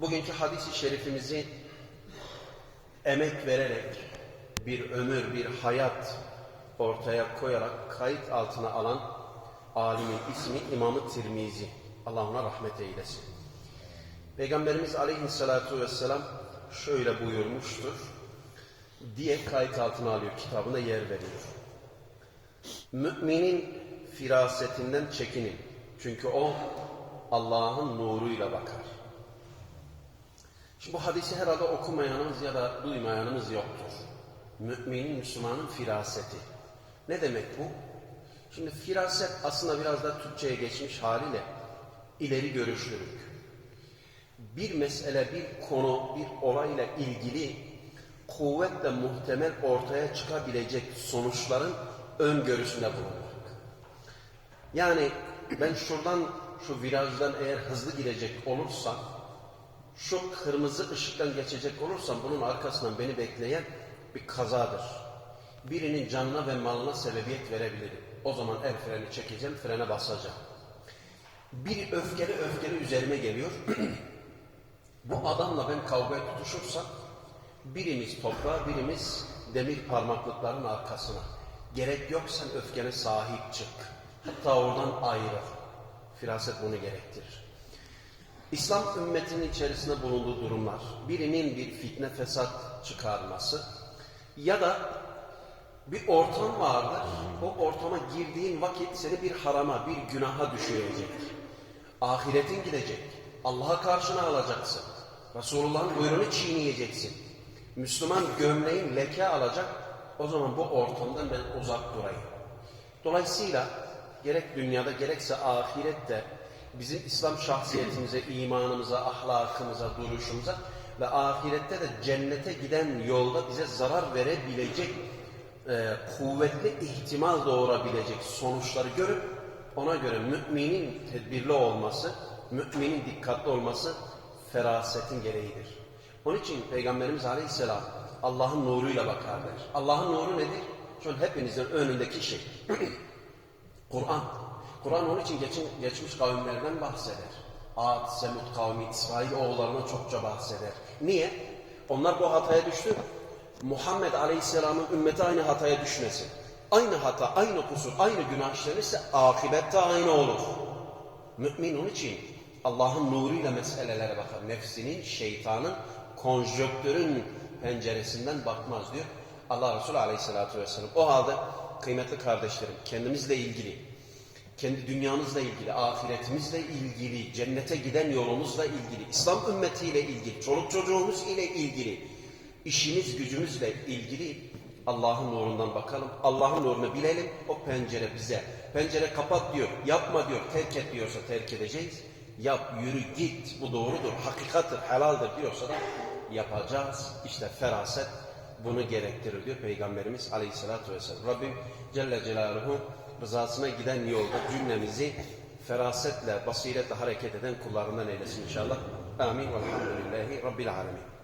Bugünkü hadis-i şerifimizi emek vererek bir ömür, bir hayat ortaya koyarak kayıt altına alan alimin ismi İmam-ı Tirmizi. Allah ona rahmet eylesin. Peygamberimiz aleyhissalatu vesselam şöyle buyurmuştur diye kayıt altına alıyor, kitabına yer veriyor. Müminin firasetinden çekinin. Çünkü o Allah'ın nuruyla bakar. Şimdi bu hadisi herhalde okumayanımız ya da duymayanımız yoktur. Müminin, Müslümanın firaseti. Ne demek bu? Şimdi firaset aslında biraz da Türkçe'ye geçmiş haliyle ileri görüşlülük. Bir mesele, bir konu, bir olayla ilgili kuvvetle muhtemel ortaya çıkabilecek sonuçların öngörüsünde bulunmak. Yani ben şuradan, şu virajdan eğer hızlı gidecek olursam, şu kırmızı ışıktan geçecek olursam bunun arkasından beni bekleyen bir kazadır. Birinin canına ve malına sebebiyet verebilirim. O zaman el freni çekeceğim, frene basacağım. Bir öfkeli öfkeli üzerime geliyor. Bu adamla ben kavgaya tutuşursam birimiz toprağa, birimiz demir parmaklıkların arkasına. Gerek yok sen öfkene sahip çık. Hatta oradan ayrıl. Firaset bunu gerektirir. İslam ümmetinin içerisinde bulunduğu durumlar, birinin bir fitne fesat çıkarması ya da bir ortam vardır, o ortama girdiğin vakit seni bir harama, bir günaha düşürecek. Ahiretin gidecek, Allah'a karşına alacaksın. Resulullah'ın buyruğunu çiğneyeceksin. Müslüman gömleğin leke alacak, o zaman bu ortamdan ben uzak durayım. Dolayısıyla gerek dünyada gerekse ahirette bizim İslam şahsiyetimize, imanımıza, ahlakımıza, duruşumuza ve ahirette de cennete giden yolda bize zarar verebilecek e, kuvvetli ihtimal doğurabilecek sonuçları görüp ona göre müminin tedbirli olması, müminin dikkatli olması ferasetin gereğidir. Onun için Peygamberimiz Aleyhisselam Allah'ın nuruyla bakar der. Allah'ın nuru nedir? Şu an hepinizin önündeki şey. Kur'an. Kur'an onun için geçin, geçmiş kavimlerden bahseder. Ad, Semud kavmi, İsrail oğullarına çokça bahseder. Niye? Onlar bu hataya düştü. Muhammed Aleyhisselam'ın ümmeti aynı hataya düşmesin. Aynı hata, aynı kusur, aynı günah işlenirse akibette aynı olur. Mümin onun için Allah'ın nuruyla meselelere bakar. Nefsinin, şeytanın, konjöktörün penceresinden bakmaz diyor. Allah Resulü Aleyhisselatü Vesselam. O halde kıymetli kardeşlerim kendimizle ilgili, kendi dünyamızla ilgili, ahiretimizle ilgili, cennete giden yolumuzla ilgili, İslam ümmetiyle ilgili, çoluk çocuğumuz ile ilgili, işimiz gücümüzle ilgili Allah'ın nurundan bakalım. Allah'ın nurunu bilelim. O pencere bize. Pencere kapat diyor. Yapma diyor. Terk et diyorsa terk edeceğiz. Yap, yürü, git. Bu doğrudur. Hakikattır, helaldir diyorsa da yapacağız. İşte feraset bunu gerektirir diyor Peygamberimiz Aleyhisselatü Vesselam. Rabbim Celle Celaluhu rızasına giden yolda cümlemizi ferasetle, basiretle hareket eden kullarından eylesin inşallah. Amin. Velhamdülillahi Rabbil Alemin.